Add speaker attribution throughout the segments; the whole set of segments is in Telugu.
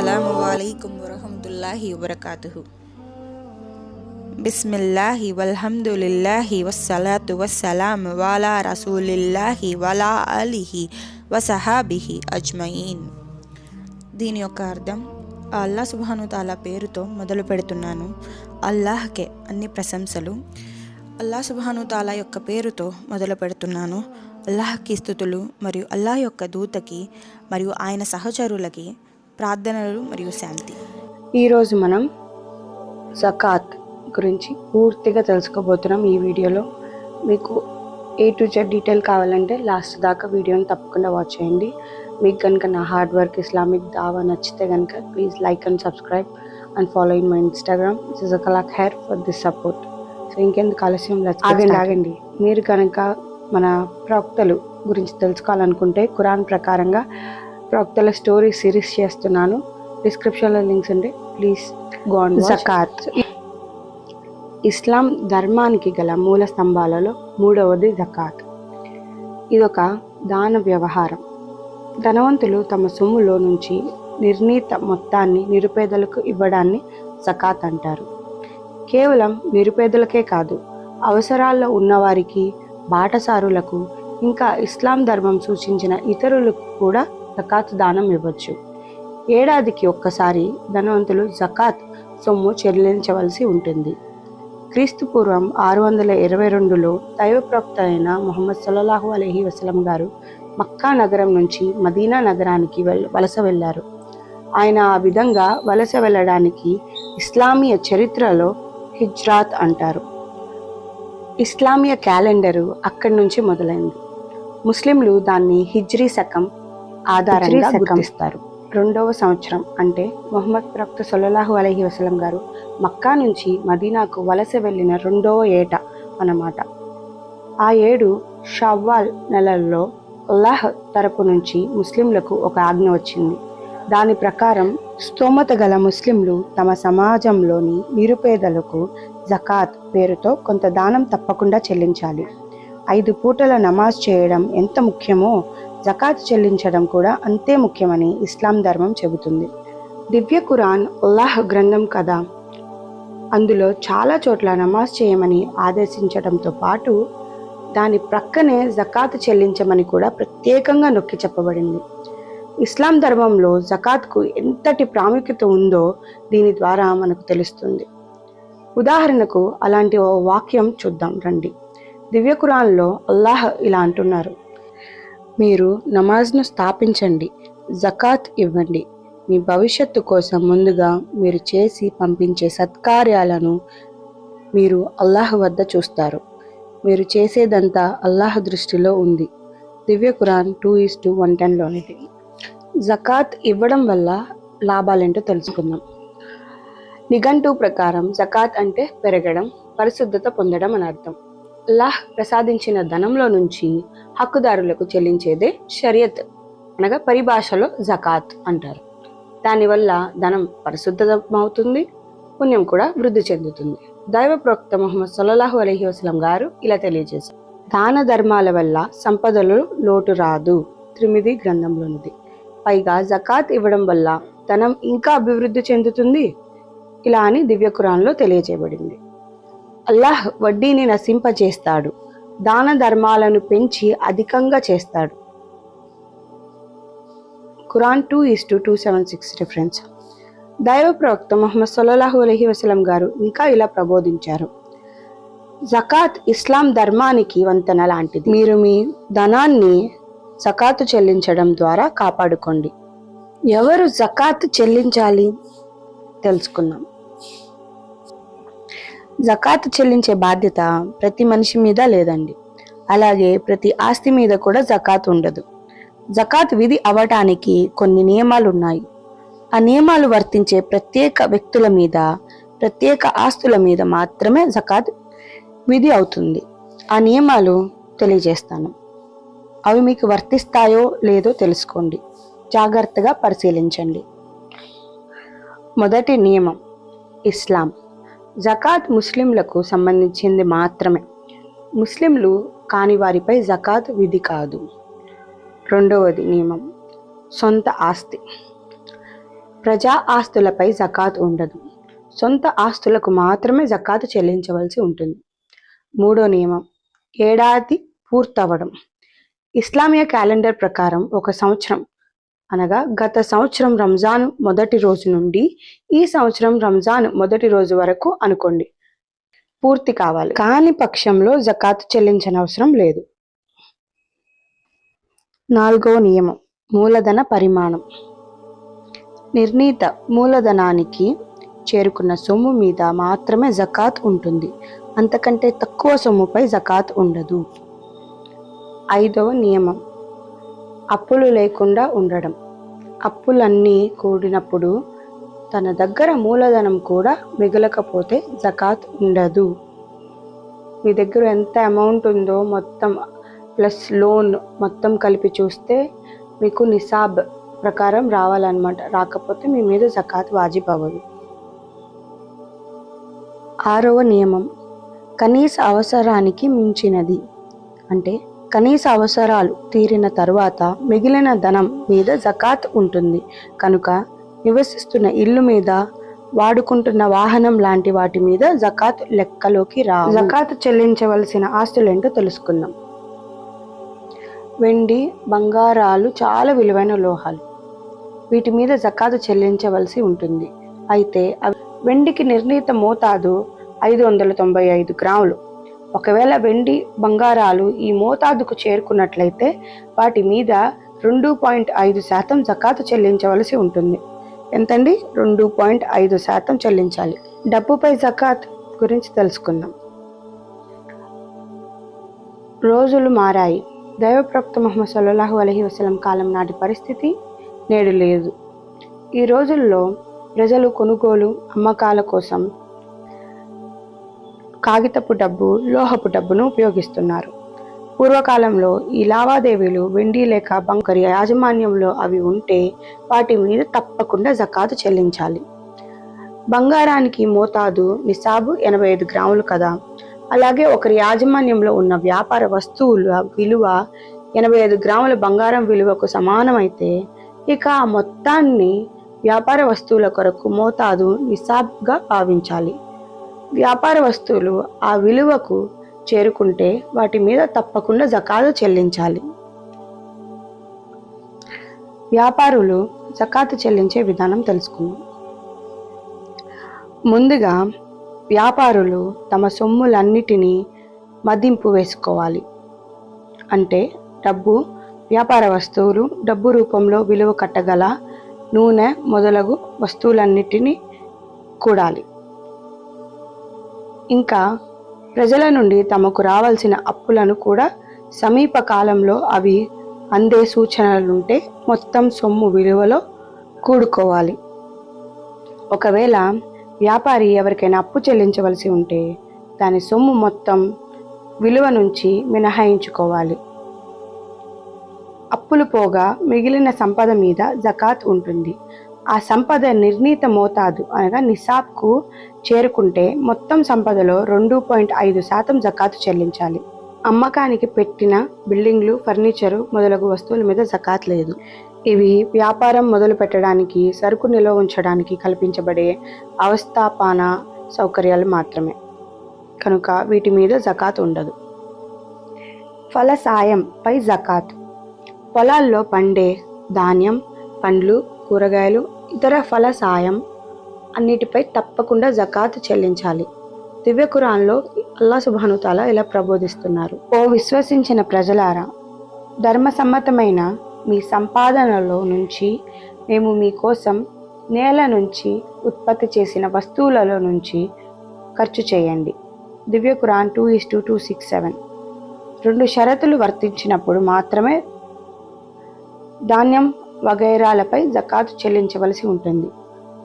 Speaker 1: అస్సలము అలైకుం వరహమతుల్లాహి వబర్కాతుహు బిస్మిల్లాహి వల్హమ్దులిల్లాహి వస్సలాతు వస్సలాం వాలా రసూలిల్లాహి వలా అలిహి వసహాబిహి అజ్మయీన్ దీని యొక్క అర్థం అల్లా సుబాను తాలా పేరుతో మొదలు పెడుతున్నాను. అల్లాహ్కే అన్ని ప్రశంసలు. అల్లా సుబాను తాలా యొక్క పేరుతో మొదలు పెడుతున్నాను. అల్లాహ్కి స్థుతులు మరియు అల్లాహ్ యొక్క దూతకి మరియు ఆయన సహచరులకి ప్రార్థనలు మరియు శాంతి.
Speaker 2: ఈరోజు మనం జకాత్ గురించి పూర్తిగా తెలుసుకోబోతున్నాం ఈ వీడియోలో. మీకు ఏ టు జెడ్ డీటెయిల్ కావాలంటే లాస్ట్ దాకా వీడియోని తప్పకుండా వాచ్ చేయండి. మీకు కనుక నా హార్డ్ వర్క్ ఇస్లామిక్ దావా నచ్చితే కనుక please like and subscribe and follow in my Instagram జకలాక్ హెయిర్ ఫర్ దిస్ సపోర్ట్ సో ఇంకెందుకు ఆలస్యం?
Speaker 3: ఆగండి.
Speaker 2: ఆగండి. మీరు కనుక మన ప్రవక్తలు గురించి తెలుసుకోవాలనుకుంటే ఖురాన్ ప్రకారంగా ప్రవక్తల స్టోరీ సిరీస్ చేస్తున్నాను. డిస్క్రిప్షన్లో లింక్స్ ఉంటాయి ప్లీజ్ గోన్ జకాత్ ఇస్లాం ధర్మానికి గల మూల స్తంభాలలో మూడవది జకాత్ ఇదొక దాన వ్యవహారం. ధనవంతులు తమ సొమ్ములో నుంచి నిర్ణీత మొత్తాన్ని నిరుపేదలకు ఇవ్వడాన్ని జకాత్ అంటారు. కేవలం నిరుపేదలకే కాదు అవసరాల్లో ఉన్నవారికి బాటసారులకు ఇంకా ఇస్లాం ధర్మం సూచించిన ఇతరులకు కూడా జకాత్ దానం ఇవ్వచ్చు. ఏడాదికి ఒక్కసారి ధనవంతులు జకాత్ సొమ్ము చెల్లించవలసి ఉంటుంది. క్రీస్తు పూర్వం ఆరు వందల ఇరవై రెండులో దైవప్రవక్త అయిన మొహమ్మద్ సల్లాహు అలహి వసలం గారు మక్కా నగరం నుంచి మదీనా నగరానికి వెల్ వలస వెళ్ళారు. ఆయన ఆ విధంగా వలస వెళ్ళడానికి ఇస్లామీయ చరిత్రలో హిజ్రాత్ అంటారు. ఇస్లామీయ క్యాలెండరు అక్కడి నుంచి మొదలైంది. ముస్లింలు దాన్ని హిజ్రీ శకం ఆధారంగా. గుర్తిస్తారు. రెండవ సంవత్సరం అంటే మొహమ్మద్ ప్రవక్త సొల్లలాహు అలహి వసలం గారు మక్కా నుంచి మదీనాకు వలస వెళ్ళిన రెండవ ఏట అన్నమాట. ఆ ఏడు షవ్వాల్ నెలల్లో అల్లాహ్ తరపు నుంచి ముస్లింలకు ఒక ఆజ్ఞ వచ్చింది. దాని ప్రకారం స్తోమత గల ముస్లింలు తమ సమాజంలోని నిరుపేదలకు జకాత్ పేరుతో కొంత దానం తప్పకుండా చెల్లించాలి. ఐదు పూటల నమాజ్ చేయడం ఎంత ముఖ్యమో జకాత్ చెల్లించడం కూడా అంతే ముఖ్యమని ఇస్లాం ధర్మం చెబుతుంది. దివ్య ఖురాన్ అల్లాహ్ గ్రంథం కదా. అందులో చాలా చోట్ల నమాజ్ చేయమని ఆదేశించడంతో పాటు దాని ప్రక్కనే జకాత్ చెల్లించమని కూడా ప్రత్యేకంగా నొక్కి చెప్పబడింది. ఇస్లాం ధర్మంలో జకాత్కు ఎంతటి ప్రాముఖ్యత ఉందో దీని ద్వారా మనకు తెలుస్తుంది. ఉదాహరణకు అలాంటి ఓ వాక్యం చూద్దాం రండి. దివ్య ఖురాన్లో అల్లాహ్ ఇలా అంటున్నారు. మీరు నమాజ్ను స్థాపించండి జకాత్ ఇవ్వండి. మీ భవిష్యత్తు కోసం ముందుగా మీరు చేసి పంపించే సత్కార్యాలను మీరు అల్లాహ్ వద్ద చూస్తారు. మీరు చేసేదంతా అల్లాహ్ దృష్టిలో ఉంది. దివ్య Quran two is two one టెన్లోనిది జకాత్ ఇవ్వడం వల్ల లాభాలేంటో తెలుసుకుందాం. నిఘంటు ప్రకారం జకాత్ అంటే పెరగడం పరిశుద్ధత పొందడం అని అర్థం. అల్లాహ్ ప్రసాదించిన ధనంలో నుంచి హక్కుదారులకు చెల్లించేదే షరియత్ అనగా పరిభాషలో జకాత్ అంటారు. దానివల్ల ధనం పరిశుద్ధమవుతుంది పుణ్యం కూడా వృద్ధి చెందుతుంది. దైవ ప్రోక్త మొహమ్మద్ సల్లాహు అలహి వసలం గారు ఇలా తెలియజేశారు. దాన ధర్మాల వల్ల సంపదలు లోటు రాదు త్రిమిది గ్రంథంలోనిది. పైగా జకాత్ ఇవ్వడం వల్ల ధనం ఇంకా అభివృద్ధి చెందుతుంది ఇలా అని దివ్య కురాన్లో తెలియజేయబడింది. అల్లాహ్ వడ్డీని నశింపజేస్తాడు. దాన ధర్మాలను పెంచి అధికంగా చేస్తాడు. Quran two is two two seven six reference. దైవ ప్రవక్త మొహమ్మద్ సల్లాహు అలహి వసలం గారు ఇంకా ఇలా ప్రబోధించారు. జకాత్ ఇస్లాం ధర్మానికి వంతెన లాంటిది. మీరు మీ ధనాన్ని జకాతు చెల్లించడం ద్వారా కాపాడుకోండి. ఎవరు జకాత్ చెల్లించాలి? తెలుసుకుందాం. జకాత్ చెల్లించే బాధ్యత ప్రతి మనిషి మీద లేదండి. అలాగే ప్రతి ఆస్తి మీద కూడా జకాత్ ఉండదు. జకాత్ విధి అవ్వటానికి కొన్ని నియమాలు ఉన్నాయి ఆ నియమాలు వర్తించే ప్రత్యేక వ్యక్తుల మీద ప్రత్యేక ఆస్తుల మీద మాత్రమే జకాత్ విధి అవుతుంది. ఆ నియమాలు తెలియజేస్తాను. అవి మీకు వర్తిస్తాయో లేదో తెలుసుకోండి. జాగ్రత్తగా పరిశీలించండి. మొదటి నియమం ఇస్లాం. జకాత్ ముస్లింలకు సంబంధించింది మాత్రమే. ముస్లింలు కాని వారిపై జకాత్ విధి కాదు. రెండవది నియమం. సొంత ఆస్తి. ప్రజా ఆస్తులపై జకాత్ ఉండదు. సొంత ఆస్తులకు మాత్రమే జకాత్ చెల్లించవలసి ఉంటుంది. మూడో నియమం. ఏడాది పూర్తవడం. ఇస్లామియా క్యాలెండర్ ప్రకారం ఒక సంవత్సరం అనగా గత సంవత్సరం రంజాన్ మొదటి రోజు నుండి ఈ సంవత్సరం రంజాన్ మొదటి రోజు వరకు అనుకోండి. పూర్తి కావాలి. కాని పక్షంలో జకాత్ చెల్లించనవసరం లేదు. నాలుగో నియమం. మూలధన పరిమాణం. నిర్ణీత మూలధనానికి చేరుకున్న సొమ్ము మీద మాత్రమే జకాత్ ఉంటుంది. అంతకంటే తక్కువ సొమ్ముపై జకాత్ ఉండదు. ఐదవ నియమం. అప్పులు లేకుండా ఉండడం. అప్పులన్నీ కూడినప్పుడు తన దగ్గర మూలధనం కూడా మిగలకపోతే జకాత్ ఉండదు. మీ దగ్గర ఎంత అమౌంట్ ఉందో మొత్తం ప్లస్ లోన్ మొత్తం కలిపి చూస్తే మీకు నిసాబ్ ప్రకారం రావాలన్నమాట. రాకపోతే మీ మీద జకాత్ వాజిబ్ అవ్వదు. ఆరవ నియమం కనీస అవసరానికి మించినది. అంటే కనీస అవసరాలు తీరిన తర్వాత మిగిలిన ధనం మీద జకాత్ ఉంటుంది. కనుక నివసిస్తున్న ఇల్లు మీద వాడుకుంటున్న వాహనం లాంటి వాటి మీద జకాత్ లెక్కలోకి రా. జకాత్ చెల్లించవలసిన ఆస్తులేంటో తెలుసుకుందాం. వెండి బంగారాలు చాలా విలువైన లోహాలు. వీటి మీద జకాతు చెల్లించవలసి ఉంటుంది. అయితే వెండికి నిర్ణీత మోతాదు ఐదు వందల తొంభై ఐదు గ్రాములు. ఒకవేళ వెండి బంగారాలు ఈ మోతాదుకు చేరుకున్నట్లయితే వాటి మీద రెండు పాయింట్ ఐదు శాతం జకాతు చెల్లించవలసి ఉంటుంది. ఎంతండి? రెండు పాయింట్ ఐదు శాతం చెల్లించాలి. డబ్బుపై జకాత్ గురించి తెలుసుకుందాం. రోజులు మారాయి. దైవప్రక్త ముహమ్మద్ సల్లాహు అలహి వసలం కాలం నాటి పరిస్థితి నేడు లేదు. ఈ రోజుల్లో ప్రజలు కొనుగోలు అమ్మకాల కోసం కాగితపు డబ్బు లోహపు డబ్బును ఉపయోగిస్తున్నారు. పూర్వకాలంలో ఈ లావాదేవీలు వెండి లేక బంకరి యాజమాన్యంలో అవి ఉంటే వాటి మీద తప్పకుండా జకాతు చెల్లించాలి. బంగారానికి మోతాదు నిసాబు ఎనభై ఐదు గ్రాములు కదా. అలాగే ఒకరి యాజమాన్యంలో ఉన్న వ్యాపార వస్తువుల విలువ ఎనభై ఐదు గ్రాముల బంగారం విలువకు సమానమైతే ఇక ఆ మొత్తాన్ని వ్యాపార వస్తువుల కొరకు మోతాదు నిసాబ్గా భావించాలి. వ్యాపార వస్తువులు ఆ విలువకు చేరుకుంటే వాటి మీద తప్పకుండా జకాతు చెల్లించాలి. వ్యాపారులు జకాతు చెల్లించే విధానం తెలుసుకుందాం. ముందుగా వ్యాపారులు తమ సొమ్ములన్నిటినీ మదింపు వేసుకోవాలి. అంటే డబ్బు వ్యాపార వస్తువులు డబ్బు రూపంలో విలువ కట్టగల నూనె మొదలగు వస్తువులన్నిటినీ కూడాలి. ఇంకా ప్రజల నుండి తమకు రావాల్సిన అప్పులను కూడా సమీప కాలంలో అవి అందే సూచనలుంటే మొత్తం సొమ్ము విలువలో కూడుకోవాలి. ఒకవేళ వ్యాపారి ఎవరికైనా అప్పు చెల్లించవలసి ఉంటే దాని సొమ్ము మొత్తం విలువ నుంచి మినహాయించుకోవాలి. అప్పులు పోగా మిగిలిన సంపద మీద జకాత్ ఉంటుంది. ఆ సంపద నిర్ణీత మోతాదు అనగా నిసాబ్కు చేరుకుంటే మొత్తం సంపదలో రెండు పాయింట్ ఐదు శాతం జకాతు చెల్లించాలి. అమ్మకానికి పెట్టిన బిల్డింగ్లు ఫర్నిచరు మొదలగు వస్తువుల మీద జకాత్ లేదు. ఇవి వ్యాపారం మొదలు పెట్టడానికి సరుకు నిల్వ ఉంచడానికి కల్పించబడే అవస్థాపాన సౌకర్యాలు మాత్రమే. కనుక వీటి మీద జకాత్ ఉండదు. ఫల సాయం పై జకాత్. పొలాల్లో పండే ధాన్యం పండ్లు కూరగాయలు ఇతర ఫల సాయం అన్నిటిపై తప్పకుండా జకాత్ చెల్లించాలి. దివ్య ఖురాన్లో అల్లా సుభానుతాల ఇలా ప్రబోధిస్తున్నారు. ఓ విశ్వసించిన ప్రజలారా ధర్మసమ్మతమైన మీ సంపాదనలో నుంచి మేము మీకోసం నేల నుంచి ఉత్పత్తి చేసిన వస్తువులలో నుంచి ఖర్చు చేయండి. దివ్య Quran two is two two six seven. రెండు షరతులు వర్తించినప్పుడు మాత్రమే ధాన్యం వగైరాలపై జకాతు చెల్లించవలసి ఉంటుంది.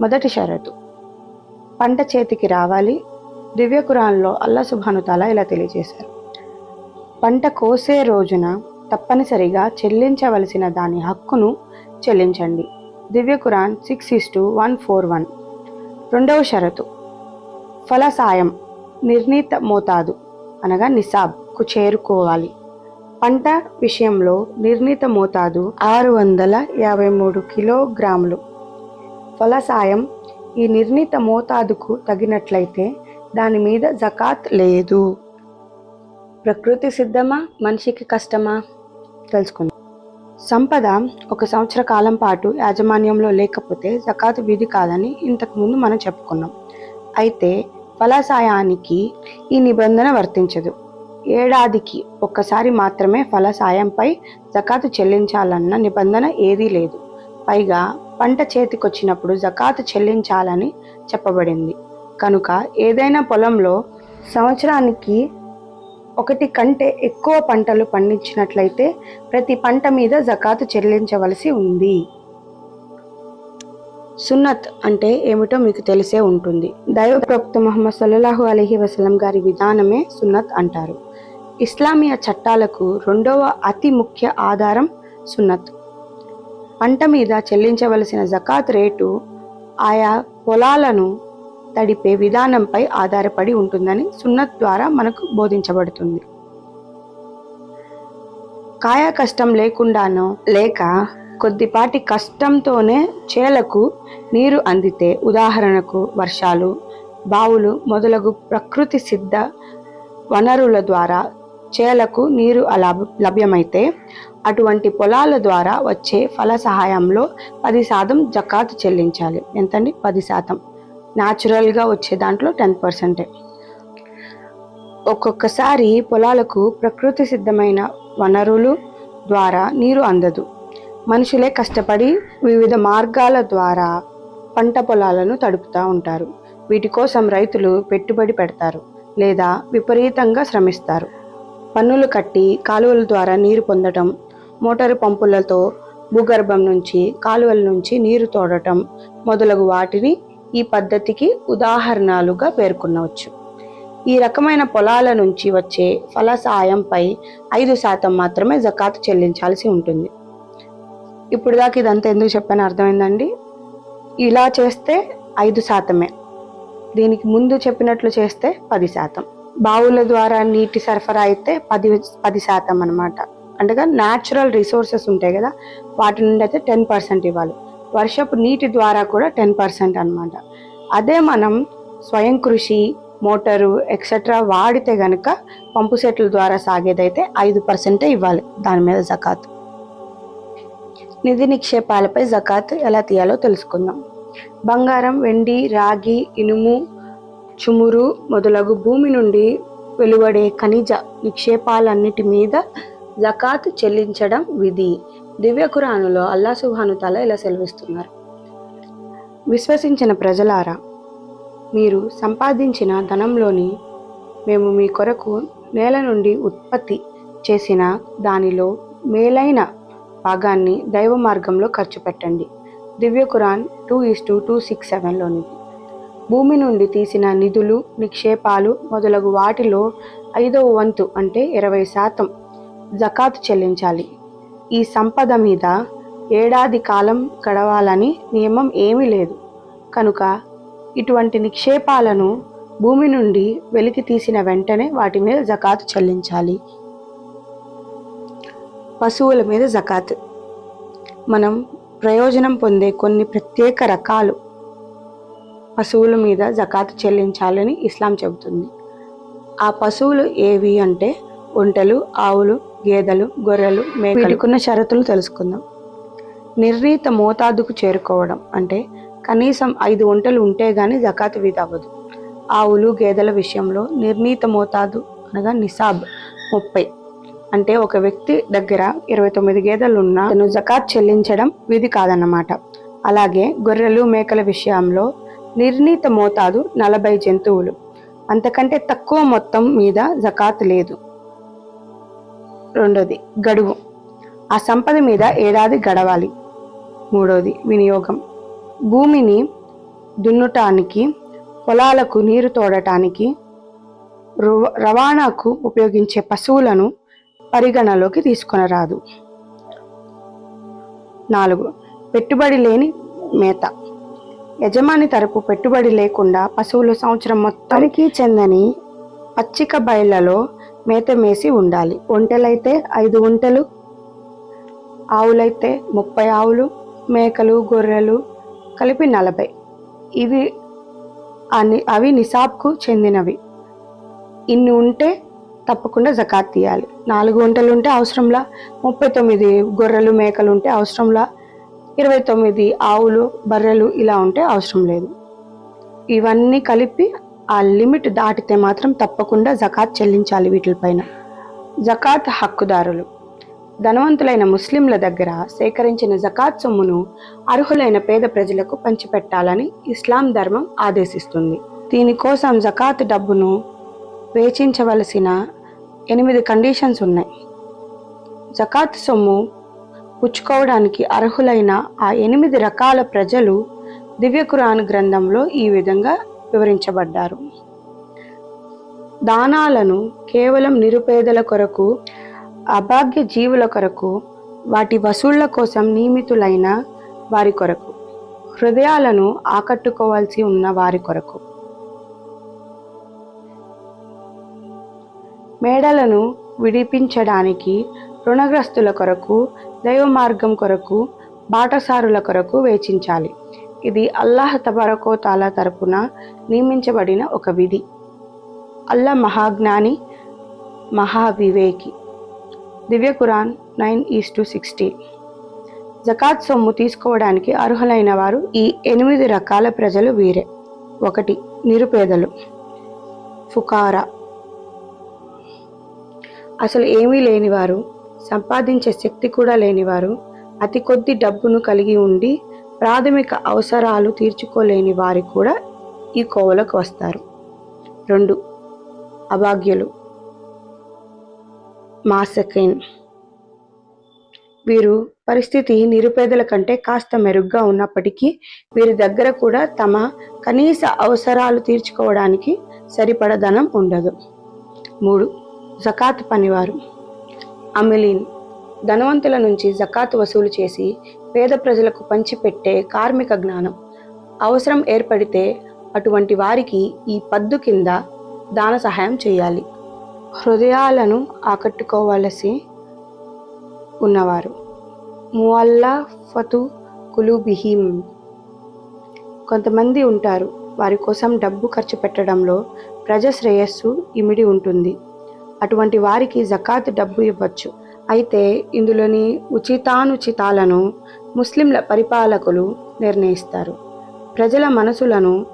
Speaker 2: మొదటి షరతు. పంట చేతికి రావాలి. దివ్య కురాన్లో అల్లా సుభానుతాల ఇలా తెలియజేశారు. పంట కోసే రోజున తప్పనిసరిగా చెల్లించవలసిన దాని హక్కును చెల్లించండి. దివ్య Quran six is two one four one. రెండవ షరతు. ఫల సాయం నిర్ణీత మోతాదు అనగా నిసాబ్కు చేరుకోవాలి. పంట విషయంలో నిర్ణీత మోతాదు ఆరు వందల యాభై మూడు కిలోగ్రాములు. ఫలసాయం ఈ నిర్ణీత మోతాదుకు తగినట్లయితే దాని మీద జకాత్ లేదు. ప్రకృతి సిద్ధమా? మనిషికి కష్టమా? తెలుసుకుందాం. సంపద ఒక సంవత్సర కాలం పాటు యాజమాన్యంలో లేకపోతే జకాతు విధి కాదని ఇంతకుముందు మనం చెప్పుకున్నాం. అయితే ఫలసాయానికి ఈ నిబంధన వర్తించదు. ఏడాదికి ఒక్కసారి మాత్రమే ఫలసాయంపై జకాతు చెల్లించాలన్న నిబంధన ఏదీ లేదు. పైగా పంట చేతికొచ్చినప్పుడు జకాతు చెల్లించాలని చెప్పబడింది. కనుక ఏదైనా పొలంలో సంవత్సరానికి ఒకటి కంటే ఎక్కువ పంటలు పండించినట్లయితే ప్రతి పంట మీద జకాతు చెల్లించవలసి ఉంది. సున్నత్ అంటే ఏమిటో మీకు తెలిసే ఉంటుంది. దైవ ప్రవక్త ముహమ్మద్ సల్లాహు అలహి వసలం గారి విధానమే సున్నత్ అంటారు. ఇస్లామీయ చట్టాలకు రెండవ అతి ముఖ్య ఆధారం సున్నత్. పంట మీద చెల్లించవలసిన జకాత్ రేటు ఆయా పొలాలను తడిపే విధానంపై ఆధారపడి ఉంటుందని సున్నత్ ద్వారా మనకు బోధించబడుతుంది. కాయ కష్టం లేకుండానో లేక కొద్దిపాటి కష్టంతోనే చేలకు నీరు అందితే ఉదాహరణకు వర్షాలు బావులు మొదలగు ప్రకృతి సిద్ధ వనరుల ద్వారా చేలకు నీరు అలా- లభ్యమైతే అటువంటి పొలాల ద్వారా వచ్చే ఫల సహాయంలో పది శాతం జకాత్ చెల్లించాలి. ఎంతండి? పది శాతం. న్యాచురల్గా వచ్చే దాంట్లో టెన్ పర్సెంటే ఒక్కొక్కసారి పొలాలకు ప్రకృతి సిద్ధమైన వనరులు ద్వారా నీరు అందదు. మనుషులే కష్టపడి వివిధ మార్గాల ద్వారా పంట పొలాలను తడుపుతూ ఉంటారు. వీటి కోసం రైతులు పెట్టుబడి పెడతారు లేదా విపరీతంగా శ్రమిస్తారు. పన్నులు కట్టి కాలువల ద్వారా నీరు పొందటం మోటారు పంపులతో భూగర్భం నుంచి కాలువల నుంచి నీరు తోడటం మొదలగు వాటిని ఈ పద్ధతికి ఉదాహరణలుగా పేర్కొనవచ్చు. ఈ రకమైన పొలాల నుంచి వచ్చే ఫల సాయంపై ఐదు శాతం మాత్రమే జకాతు చెల్లించాల్సి ఉంటుంది. ఇప్పుడు దాకా ఇదంతా ఎందుకు చెప్పాను అర్థమైందండి? ఇలా చేస్తే ఐదు శాతమే. దీనికి ముందు చెప్పినట్లు చేస్తే పది శాతం. బావుల ద్వారా నీటి సరఫరా అయితే పది పది శాతం అనమాట అంటే న్యాచురల్ రిసోర్సెస్ ఉంటాయి కదా వాటి నుండి అయితే టెన్ పర్సెంట్ ఇవ్వాలి. వర్షపు నీటి ద్వారా కూడా టెన్ పర్సెంట్ అనమాట అదే మనం స్వయం కృషి మోటారు ఎక్సెట్రా వాడితే గనక పంపు సెట్ల ద్వారా సాగేదైతే ఐదు పర్సెంటే ఇవ్వాలి దాని మీద జకాత్. నిధి నిక్షేపాలపై జకాత్ ఎలా తీయాలో తెలుసుకుందాం. బంగారం వెండి రాగి ఇనుము చుమురు మొదలగు భూమి నుండి వెలువడే ఖనిజ నిక్షేపాలన్నిటి మీద జకాత్ చెల్లించడం విధి. దివ్య ఖురానులో అల్లా సుబ్హాను తల ఇలా సెలవిస్తున్నారు. విశ్వసించిన ప్రజలారా మీరు సంపాదించిన ధనంలోని మేము మీ కొరకు నేల నుండి ఉత్పత్తి చేసిన దానిలో మేలైన భాగాన్ని దైవ మార్గంలో ఖర్చు పెట్టండి. దివ్య Quran two is two two six సెవెన్లోనిది. భూమి నుండి తీసిన నిధులు నిక్షేపాలు మొదలగు వాటిలో ఐదవ వంతు అంటే ఇరవై శాతం జకాత్ చెల్లించాలి. ఈ సంపద మీద ఏడాది కాలం గడవాలని నియమం ఏమీ లేదు. కనుక ఇటువంటి నిక్షేపాలను భూమి నుండి వెలికి తీసిన వెంటనే వాటి మీద జకాత్ చెల్లించాలి. పశువుల మీద జకాత్. మనం ప్రయోజనం పొందే కొన్ని ప్రత్యేక రకాలు పశువుల మీద జకాత్ చెల్లించాలని ఇస్లాం చెబుతుంది. ఆ పశువులు ఏవి అంటే ఒంటెలు ఆవులు గేదెలు గొర్రెలు మేకలుకున్న షరతులు తెలుసుకుందాం. నిర్ణీత మోతాదుకు చేరుకోవడం అంటే కనీసం ఐదు ఒంటెలు ఉంటే గానీ జకాత్ వీధి అవ్వదు. ఆవులు గేదెల విషయంలో నిర్ణీత మోతాదు అనగా నిసాబ్ ముప్పై. అంటే ఒక వ్యక్తి దగ్గర ఇరవై తొమ్మిది గేదెలు ఉన్నా అతను జకాత్ చెల్లించడం విధి కాదన్నమాట. అలాగే గొర్రెలు మేకల విషయంలో నిర్ణీత మోతాదు నలభై జంతువులు. అంతకంటే తక్కువ మొత్తం మీద జకాత్ లేదు. రెండోది గడువు. ఆ సంపద మీద ఏడాది గడవాలి. మూడోది వినియోగం. భూమిని దున్నుటానికి పొలాలకు నీరు తోడటానికి రవాణాకు ఉపయోగించే పశువులను పరిగణలోకి తీసుకొనరాదు. నాలుగు పెట్టుబడి లేని మేత. యజమాని తరపు పెట్టుబడి లేకుండా పశువులు సంవత్సరం మొత్తానికి చెందని పచ్చిక బయళ్ళలో మేత మేసి ఉండాలి. ఒంటెలైతే ఐదు ఒంటెలు ఆవులైతే ముప్పై ఆవులు మేకలు గొర్రెలు కలిపి నలభై. ఇవి అని అవి నిసాబ్కు చెందినవి. ఇన్ని ఉంటే తప్పకుండా జకాత్ తీయాలి. నాలుగు వంటలు ఉంటే అవసరంలా ముప్పై తొమ్మిది గొర్రెలు మేకలు ఉంటే అవసరంలా ఇరవై తొమ్మిది ఆవులు బర్రెలు ఇలా ఉంటే అవసరం లేదు. ఇవన్నీ కలిపి ఆ లిమిట్ దాటితే మాత్రం తప్పకుండా జకాత్ చెల్లించాలి వీటిపైన. జకాత్ హక్కుదారులు. ధనవంతులైన ముస్లింల దగ్గర సేకరించిన జకాత్ సొమ్మును అర్హులైన పేద ప్రజలకు పంచిపెట్టాలని ఇస్లాం ధర్మం ఆదేశిస్తుంది. దీనికోసం జకాత్ డబ్బును వేచించవలసిన ఎనిమిది కండిషన్స్ ఉన్నాయి. జకాత్ సొమ్ము పుచ్చుకోవడానికి అర్హులైన ఆ ఎనిమిది రకాల ప్రజలు దివ్య గ్రంథంలో ఈ విధంగా వివరించబడ్డారు. దానాలను కేవలం నిరుపేదల కొరకు అభాగ్య జీవుల కొరకు వాటి వసూళ్ళ కోసం నియమితులైన వారి కొరకు హృదయాలను ఆకట్టుకోవాల్సి ఉన్న వారి కొరకు. మేడలను విడిపించడానికి రుణగ్రస్తుల కొరకు దైవ మార్గం కొరకు బాటసారుల కొరకు వేచించాలి. ఇది అల్లాహ్ తబరకో తాలా తరపున నియమించబడిన ఒక విధి. అల్లా మహాజ్ఞాని మహావివేకి. దివ్య Quran nine is two sixty. Zakat సొమ్ము తీసుకోవడానికి అర్హులైన వారు ఈ ఎనిమిది రకాల ప్రజలు వీరే. ఒకటి నిరుపేదలు. ఫుకారా. అసలు ఏమీ లేనివారు సంపాదించే శక్తి కూడా లేనివారు అతి కొద్ది డబ్బును కలిగి ఉండి ప్రాథమిక అవసరాలు తీర్చుకోలేని వారు కూడా ఈ కోవలకు వస్తారు. రెండు అభాగ్యులు. మాసకైన్. వీరు పరిస్థితి నిరుపేదల కంటే కాస్త మెరుగ్గా ఉన్నప్పటికీ వీరి దగ్గర కూడా తమ కనీస అవసరాలు తీర్చుకోవడానికి సరిపడ ధనం ఉండదు. మూడు జకాత్ పనివారు. అమిలీన్ ధనవంతుల నుంచి జకాత్ వసూలు చేసి పేద ప్రజలకు పంచిపెట్టే కార్మిక జ్ఞానం. అవసరం ఏర్పడితే అటువంటి వారికి ఈ పద్దు కింద దాన సహాయం చేయాలి. హృదయాలను ఆకట్టుకోవలసి ఉన్నవారు. మువల్లఫతు కులుబిహిం. కొంతమంది ఉంటారు. వారి కోసం డబ్బు ఖర్చు పెట్టడంలో ప్రజ శ్రేయస్సు ఇమిడి ఉంటుంది. అటువంటి వారికి జకాత్ డబ్బు ఇవ్వచ్చు. అయితే ఇందులోని ఉచితానుచితాలను ముస్లింల పరిపాలకులు నిర్ణయిస్తారు. ప్రజల మనసులను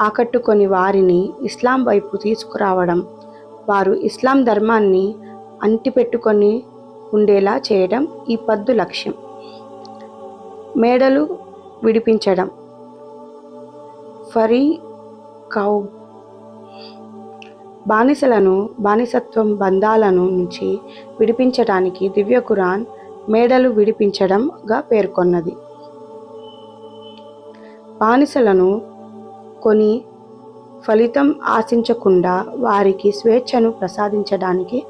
Speaker 2: ఆకట్టుకొని వారిని ఇస్లాం వైపు తీసుకురావడం వారు ఇస్లాం ధర్మాన్ని అంటిపెట్టుకొని ఉండేలా చేయడం ఈ పద్దు లక్ష్యం. మేడలు విడిపించడం ఫరీ కౌ బానిసలను బానిసత్వం బంధాలను నుంచి విడిపించడానికి దివ్య ఖురాన్ మేడలు విడిపించడంగా పేర్కొన్నది. బానిసలను కొని ఫలితం ఆశించకుండా వారికి స్వేచ్ఛను ప్రసాదించడానికి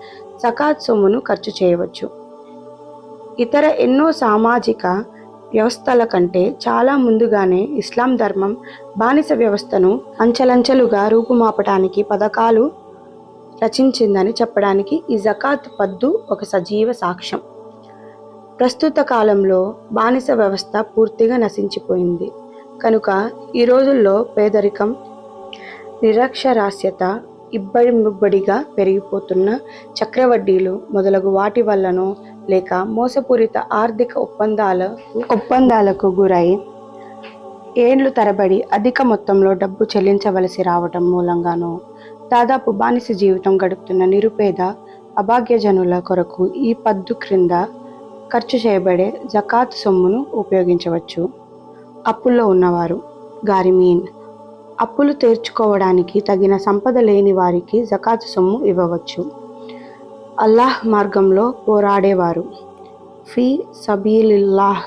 Speaker 2: సకాత్ సొమ్మును ఖర్చు చేయవచ్చు. ఇతర ఎన్నో సామాజిక వ్యవస్థల కంటే చాలా ముందుగానే ఇస్లాం ధర్మం బానిస వ్యవస్థను అంచలంచలుగా రూపుమాపటానికి పథకాలు రచించిందని చెప్పడానికి ఈ జకాత్ పద్దు ఒక సజీవ సాక్ష్యం. ప్రస్తుత కాలంలో బానిస వ్యవస్థ పూర్తిగా నశించిపోయింది. కనుక ఈ రోజుల్లో పేదరికం నిరక్షరాస్యత ఇబ్బడి ముబ్బడిగా పెరిగిపోతున్న చక్రవడ్డీలు మొదలగు వాటి వల్లనో లేక మోసపూరిత ఆర్థిక ఒప్పందాల ఒప్పందాలకు గురై ఏండ్లు తరబడి అధిక మొత్తంలో డబ్బు చెల్లించవలసి రావటం మూలంగానో దాదాపు బానిస జీవితం గడుపుతున్న నిరుపేద అభాగ్యజనుల కొరకు ఈ పద్దు క్రింద ఖర్చు చేయబడే జకాత్ సొమ్మును ఉపయోగించవచ్చు. అప్పుల్లో ఉన్నవారు గారిమీన్ అప్పులు తీర్చుకోవడానికి తగిన సంపద లేని వారికి జకాత్ సొమ్ము ఇవ్వవచ్చు. అల్లాహ్ మార్గంలో పోరాడేవారు. ఫీ సబీలిల్లాహ్.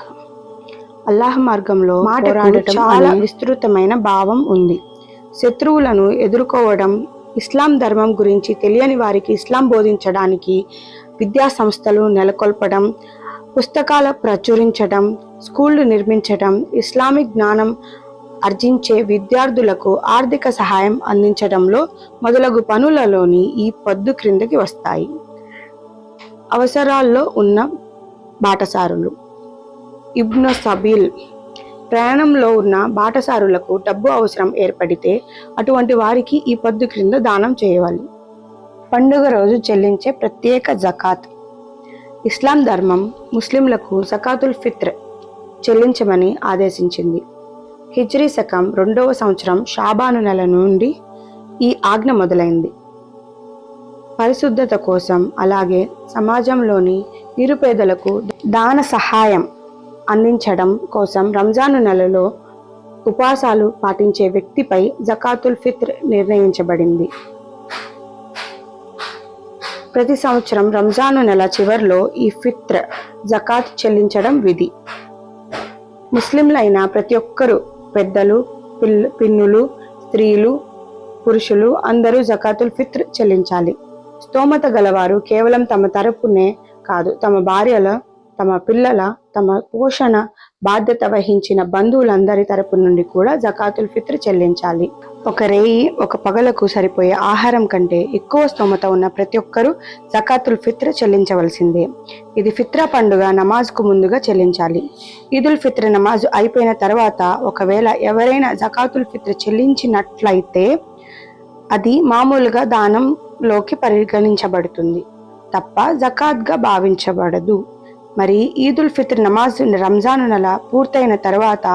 Speaker 2: అల్లాహ్ మార్గంలో పోరాడటం చాలా విస్తృతమైన భావం ఉంది. శత్రువులను ఎదుర్కోవడం ఇస్లాం ధర్మం గురించి తెలియని వారికి ఇస్లాం బోధించడానికి విద్యా సంస్థలు నెలకొల్పడం పుస్తకాల ప్రచురించడం స్కూళ్ళు నిర్మించడం ఇస్లామిక్ జ్ఞానం ఆర్జించే విద్యార్థులకు ఆర్థిక సహాయం అందించడంలో మొదలగు పనులలోని ఈ పద్దు క్రిందకి వస్తాయి. అవసరాల్లో ఉన్న బాటసారులు. ఇబ్న సబీల్ ప్రయాణంలో ఉన్న బాటసారులకు డబ్బు అవసరం ఏర్పడితే అటువంటి వారికి ఈ పద్దు క్రింద దానం చేయవాలి పండుగ రోజు చెల్లించే ప్రత్యేక జకాత్. ఇస్లాం ధర్మం ముస్లింలకు జకాతుల్ ఫిత్ర్ చెల్లించమని ఆదేశించింది. హిజ్రీ శకం రెండవ సంవత్సరం షాబాను నెల నుండి ఈ ఆజ్ఞ మొదలైంది. పరిశుద్ధత కోసం అలాగే సమాజంలోని నిరుపేదలకు దాన సహాయం అందించడం కోసం రంజాను నెలలో ఉపవాసాలు పాటించే వ్యక్తిపై జకాతుల్ ఫిత్ర్ నిర్ణయించబడింది. ప్రతి సంవత్సరం రంజాను నెల చివర్లో ఈ ఫిత్ర్ జకాత్ చెల్లించడం విధి. ముస్లింలైన ప్రతి ఒక్కరూ పెద్దలు పిల్ పిన్నులు స్త్రీలు పురుషులు అందరూ జకాతుల్ ఫిత్ర్ చెల్లించాలి. స్తోమత గలవారు కేవలం తమ తరపునే కాదు తమ భార్యల తమ పిల్లల తమ పోషణ బాధ్యత వహించిన బంధువులందరి తరపు నుండి కూడా జకాతుల్ ఫిత్ర్ చెల్లించాలి. ఒక రేయి ఒక పగలకు సరిపోయే ఆహారం కంటే ఎక్కువ స్తోమత ఉన్న ప్రతి ఒక్కరూ జకాతుల్ ఫిత్ర్ చెల్లించవలసిందే. ఇది ఫిత్రా పండుగ నమాజ్కు ముందుగా చెల్లించాలి. ఈదుల్ ఫిత్ర్ నమాజ్ అయిపోయిన తర్వాత ఒకవేళ ఎవరైనా జకాతుల్ ఫిత్ర్ చెల్లించినట్లయితే అది మామూలుగా దానంలోకి పరిగణించబడుతుంది. తప్ప జకాత్గా భావించబడదు. మరి ఈదుల్ ఫిత్ర్ నమాజ్ రంజాను నెల పూర్తయిన తర్వాత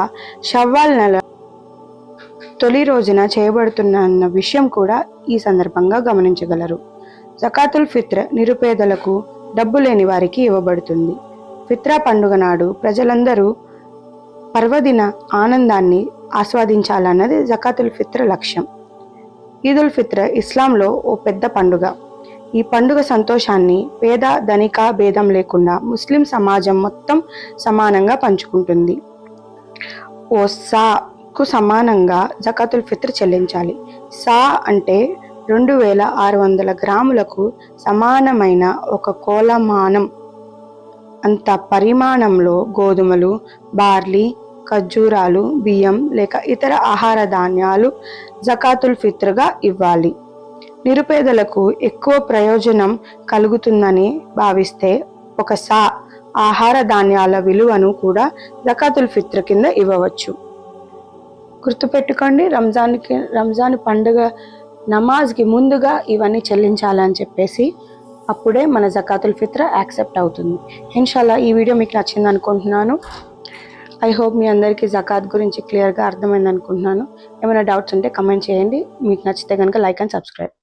Speaker 2: షవ్వాల్ నెల తొలి రోజున చేయబడుతున్న విషయం కూడా ఈ సందర్భంగా గమనించగలరు. జకాతుల్ ఫిత్ర్ నిరుపేదలకు డబ్బు లేని వారికి ఇవ్వబడుతుంది. ఫిత్రా పండుగ నాడు ప్రజలందరూ పర్వదిన ఆనందాన్ని ఆస్వాదించాలన్నది జకాతుల్ ఫిత్ర లక్ష్యం. ఈదుల్ ఫిత్ర ఇస్లాంలో ఓ పెద్ద పండుగ. ఈ పండుగ సంతోషాన్ని పేద ధనిక భేదం లేకుండా ముస్లిం సమాజం మొత్తం సమానంగా పంచుకుంటుంది. ఓ సాకు సమానంగా జకాతుల్ ఫిత్ర్ చెల్లించాలి. సా అంటే రెండు వేల ఆరు వందల గ్రాములకు సమానమైన ఒక కోలమానం. అంత పరిమాణంలో గోధుమలు బార్లీ ఖర్జూరాలు బియ్యం లేక ఇతర ఆహార ధాన్యాలు జకాతుల్ ఫిత్ర్గా ఇవ్వాలి. నిరుపేదలకు ఎక్కువ ప్రయోజనం కలుగుతుందని భావిస్తే ఒక సా ఆహార ధాన్యాల విలువను కూడా జకాతుల్ ఫిత్ర కింద ఇవ్వవచ్చు. గుర్తుపెట్టుకోండి రంజాన్కి రంజాన్ పండుగ నమాజ్కి ముందుగా ఇవన్నీ చెల్లించాలని చెప్పేసి అప్పుడే మన జకాతుల్ ఫిత్ర యాక్సెప్ట్ అవుతుంది. ఇన్షాల్లా ఈ వీడియో మీకు నచ్చింది అనుకుంటున్నాను. ఐ హోప్ మీ అందరికీ జకాత్ గురించి క్లియర్గా అర్థమైంది అనుకుంటున్నాను. ఏమైనా డౌట్స్ ఉంటే కమెంట్ చేయండి. మీకు నచ్చితే కనుక లైక్ అండ్ సబ్స్క్రైబ్.